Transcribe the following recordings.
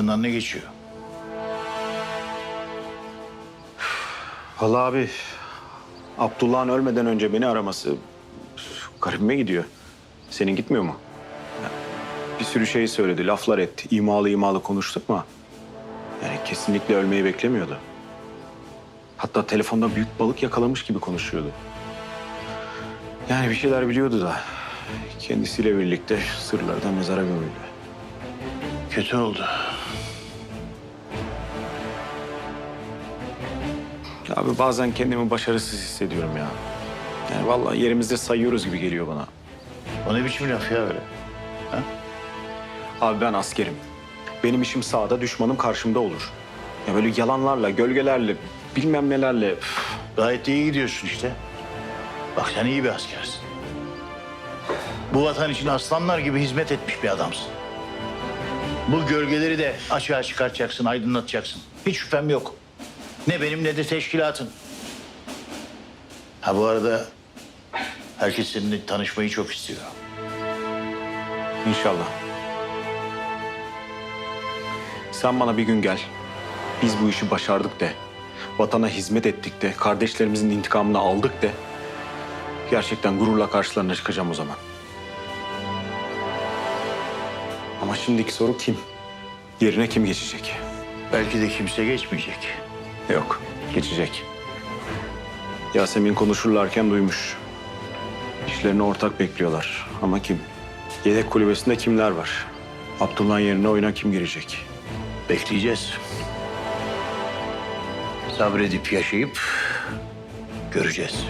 Aklından ne geçiyor? Vallahi abi Abdullah'ın ölmeden önce beni araması garibime gidiyor. Senin gitmiyor mu? Ya, Bir sürü şey söyledi, laflar etti. imalı imalı konuştuk mu? Yani kesinlikle ölmeyi beklemiyordu. Hatta telefonda büyük balık yakalamış gibi konuşuyordu. Yani bir şeyler biliyordu da kendisiyle birlikte sırları da mezara gömüldü. Kötü oldu. Ya Abi bazen kendimi başarısız hissediyorum ya. Yani vallahi yerimizde sayıyoruz gibi geliyor bana. O ne biçim laf ya öyle? Abi ben askerim. Benim işim sağda, düşmanım karşımda olur. Ya böyle yalanlarla, gölgelerle, bilmem nelerle... üf, Gayet iyi gidiyorsun işte. Bak sen iyi bir askersin. Bu vatan için aslanlar gibi hizmet etmiş bir adamsın. Bu gölgeleri de açığa çıkartacaksın, aydınlatacaksın. Hiç şüphem yok. Ne benim ne de teşkilatın. Ha bu arada herkes seninle tanışmayı çok istiyor. İnşallah. Sen bana bir gün gel. Biz bu işi başardık de. Vatana hizmet ettik de. Kardeşlerimizin intikamını aldık de. Gerçekten gururla karşılarına çıkacağım o zaman. Ama şimdiki soru kim? Yerine kim geçecek? Belki de kimse geçmeyecek. Yok, geçecek. Yasemin konuşurlarken duymuş. İşlerini ortak bekliyorlar. Ama kim? Yedek kulübesinde kimler var? Abdullah'ın yerine oyuna kim girecek? Bekleyeceğiz. Sabredip yaşayıp göreceğiz.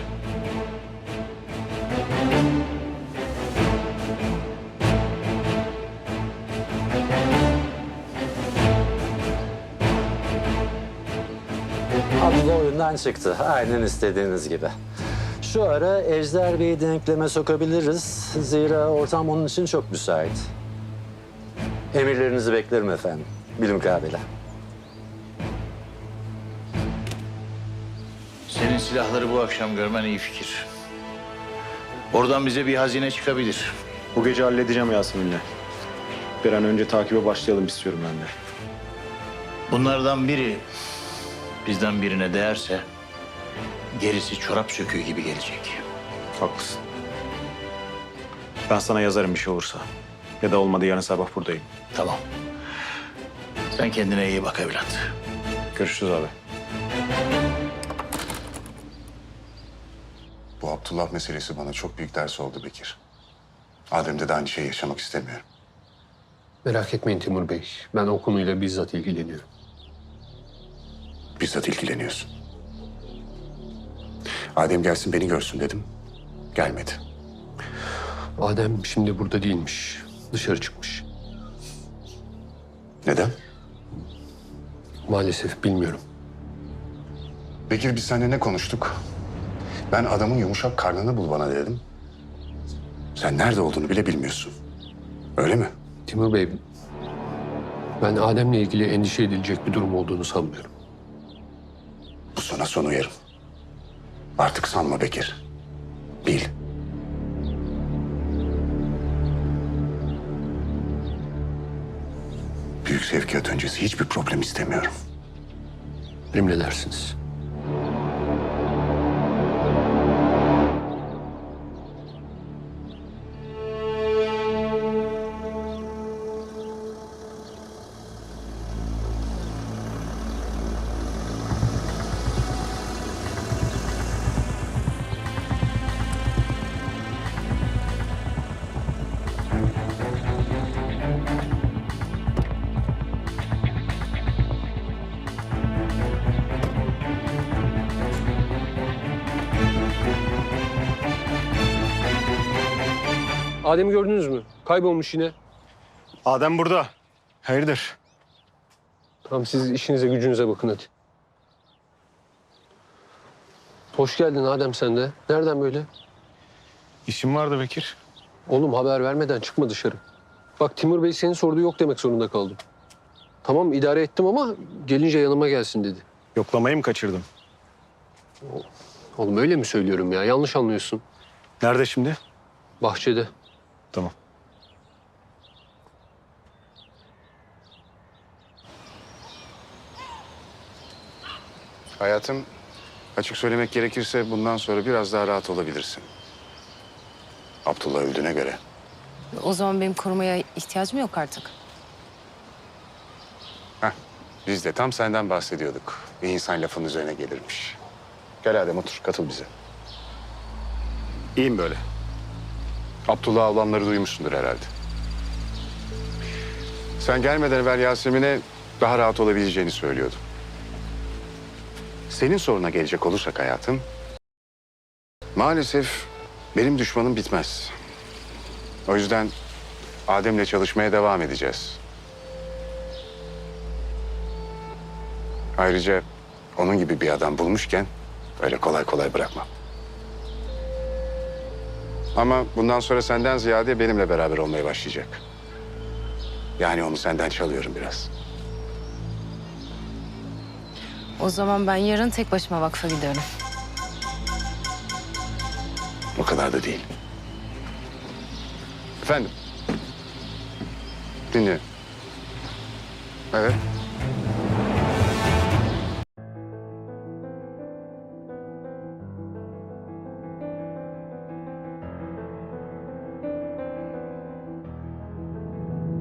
Abdullah oyundan çıktı. Aynen istediğiniz gibi. Şu ara Ejder Bey'i denkleme sokabiliriz. Zira ortam onun için çok müsait. Emirlerinizi beklerim efendim. Bilim kabile. Senin silahları bu akşam görmen iyi fikir. Oradan bize bir hazine çıkabilir. Bu gece halledeceğim Yasemin'le. Bir an önce takibe başlayalım istiyorum ben de. Bunlardan biri bizden birine değerse gerisi çorap söküğü gibi gelecek. Haklısın. Ben sana yazarım bir şey olursa. Ya da olmadı yarın sabah buradayım. Tamam. Sen kendine iyi bak evlat. Görüşürüz abi. Bu Abdullah meselesi bana çok büyük ders oldu Bekir. Adem'de de aynı şeyi yaşamak istemiyorum. Merak etmeyin Timur Bey. Ben o konuyla bizzat ilgileniyorum. Bizzat ilgileniyorsun. Adem gelsin beni görsün dedim. Gelmedi. Adem şimdi burada değilmiş. Dışarı çıkmış. Neden? Maalesef bilmiyorum. Bekir biz seninle ne konuştuk? Ben adamın yumuşak karnını bul bana dedim. Sen nerede olduğunu bile bilmiyorsun. Öyle mi? Timur Bey, ben Adem'le ilgili endişe edilecek bir durum olduğunu sanmıyorum. Bu sana son uyarım. Artık sanma Bekir. Bil. Büyük sevkiyat öncesi hiçbir problem istemiyorum. Emredersiniz. Adem'i gördünüz mü? Kaybolmuş yine. Adem burada. Hayırdır? Tamam siz işinize gücünüze bakın hadi. Hoş geldin Adem sen de. Nereden böyle? İşim vardı Bekir. Oğlum haber vermeden çıkma dışarı. Bak Timur Bey senin sorduğu yok demek zorunda kaldım. Tamam idare ettim ama gelince yanıma gelsin dedi. Yoklamayı mı kaçırdım? Oğlum öyle mi söylüyorum ya? Yanlış anlıyorsun. Nerede şimdi? Bahçede. Tamam. Hayatım, açık söylemek gerekirse bundan sonra biraz daha rahat olabilirsin. Abdullah öldüğüne göre. O zaman benim korumaya ihtiyacım yok artık. Heh, biz de tam senden bahsediyorduk. Bir insan lafın üzerine gelirmiş. Gel Adem otur, katıl bize. İyiyim böyle. Abdullah ablamları duymuşsundur herhalde. Sen gelmeden evvel Yasemin'e daha rahat olabileceğini söylüyordum. Senin soruna gelecek olursak hayatım... Maalesef benim düşmanım bitmez. O yüzden Adem'le çalışmaya devam edeceğiz. Ayrıca onun gibi bir adam bulmuşken öyle kolay kolay bırakmam. Ama bundan sonra senden ziyade benimle beraber olmaya başlayacak. Yani onu senden çalıyorum biraz. O zaman ben yarın tek başıma vakfa gidiyorum. O kadar da değil. Efendim? Dinliyorum. Evet.